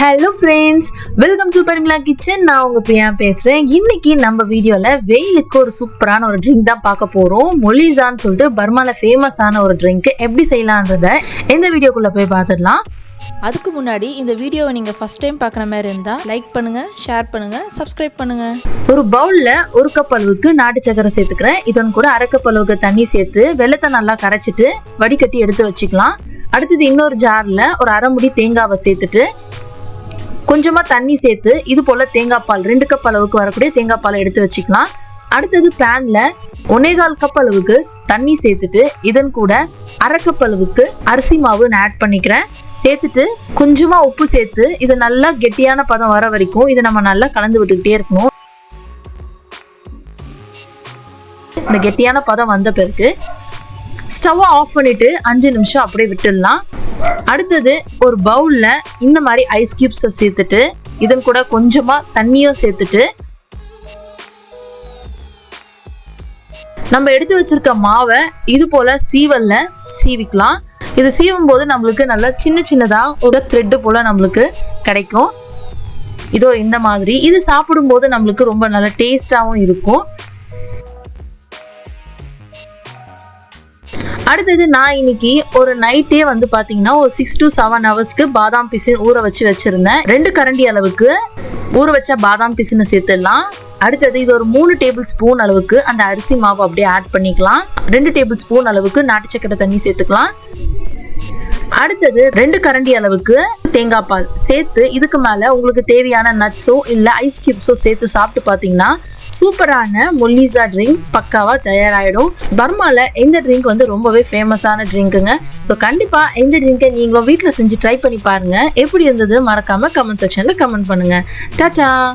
Hello friends welcome to Parimala Kitchen நான் உங்க பிரியா பேசுறேன். இன்னைக்கு நம்ம வீடியோல வெயிலுக்கு ஒரு சூப்பரான ஒரு ட்ரிங்க் தான் பார்க்க போறோம். மொலிசான்னு சொல்லிட்டு பர்மால ஃபேமஸான ஒரு ட்ரிங்க் எப்படி செய்யலான்றத இந்த வீடியோக்குள்ள போய் பார்த்துடலாம். அதுக்கு முன்னாடி இந்த வீடியோவை நீங்கள் ஃபஸ்ட் டைம் பார்க்குற மாதிரி இருந்தால் லைக் பண்ணுங்கள் ஷேர் பண்ணுங்கள் சப்ஸ்கிரைப் பண்ணுங்கள் ஒரு பவுல்ல ஒரு கப் அளவுக்கு நாட்டு சக்கரை சேர்த்துக்கிறேன். இதன் கூட அரை கப் அளவுக்கு தண்ணி சேர்த்து வெள்ளத்தை நல்லா கரைச்சிட்டு வடிகட்டி எடுத்து வச்சுக்கலாம். அடுத்தது இன்னொரு ஜார்ல ஒரு அரை முடி தேங்காவை சேர்த்துட்டு கொஞ்சமாக தண்ணி சேர்த்து இது போல் தேங்காய் பால் ரெண்டு கப் அளவுக்கு வரக்கூடிய தேங்காய் பாலை எடுத்து வச்சுக்கலாம். அடுத்தது பேனில் ஒன்னேகால் கப் அளவுக்கு தண்ணி சேர்த்துட்டு இதன் கூட அரை கப் அளவுக்கு அரிசி மாவு நான் ஆட் பண்ணிக்கிறேன். சேர்த்துட்டு கொஞ்சமாக உப்பு சேர்த்து இது நல்லா கெட்டியான பதம் வர வரைக்கும் இதை நம்ம நல்லா கலந்து விட்டுக்கிட்டே இருக்கணும். இந்த கெட்டியான பதம் வந்த பிறகு ஸ்டவ்வை ஆஃப் பண்ணிட்டு அஞ்சு நிமிஷம் அப்படியே விட்டுடலாம். அடுத்தது ஒரு பவுல்ல இந்த மாதிரி ஐஸ் கியூப்ஸை சேர்த்துட்டு இதன் கூட கொஞ்சமா தண்ணியும் சேர்த்துட்டு நம்ம எடுத்து வச்சிருக்க மாவை இது போல சீவல்ல சீவிக்கலாம். இது சீவும் போது நம்மளுக்கு நல்லா சின்ன சின்னதா ஒரு த்ரெட்டு போல நம்மளுக்கு கிடைக்கும். இதோ இந்த மாதிரி. இது சாப்பிடும்போது நம்மளுக்கு ரொம்ப நல்ல டேஸ்டாகவும் இருக்கும். அடுத்தது நான் இன்னைக்கு ஒரு நைட்டே வந்து பாத்தீங்கன்னா ஒரு சிக்ஸ் டு செவன் ஹவர்ஸ்க்கு பாதாம் பிசின் ஊற வச்சு வச்சிருந்தேன். ரெண்டு கரண்டி அளவுக்கு ஊற வச்ச பாதாம் பிசினை சேர்த்துடலாம். அடுத்தது இது ஒரு மூணு டேபிள் ஸ்பூன் அளவுக்கு அந்த அரிசி மாவு அப்படியே ஆட் பண்ணிக்கலாம். ரெண்டு டேபிள் ஸ்பூன் அளவுக்கு நாட்டு சக்கரை தண்ணி சேர்த்துக்கலாம். அடுத்தது ரெண்டு கரண்டி அளவுக்கு தேங்காய் பால் சேர்த்து இதுக்கு மேல உங்களுக்கு தேவையான நட்ஸோ இல்ல ஐஸ் கியூப்ஸோ சேர்த்து சாப்பிட்டு பாத்தீங்கன்னா சூப்பரான மொல்லிசா ட்ரிங்க் பக்காவா தயாராயிடும். பர்மால இந்த ட்ரிங்க் வந்து ரொம்பவே ஃபேமஸான ட்ரிங்க்குங்க ஸோ கண்டிப்பா இந்த ட்ரிங்கை நீங்களும் வீட்டில் செஞ்சு ட்ரை பண்ணி பாருங்க. எப்படி இருந்தது மறக்காம கமெண்ட் செக்ஷன்ல கமெண்ட் பண்ணுங்க. டாடா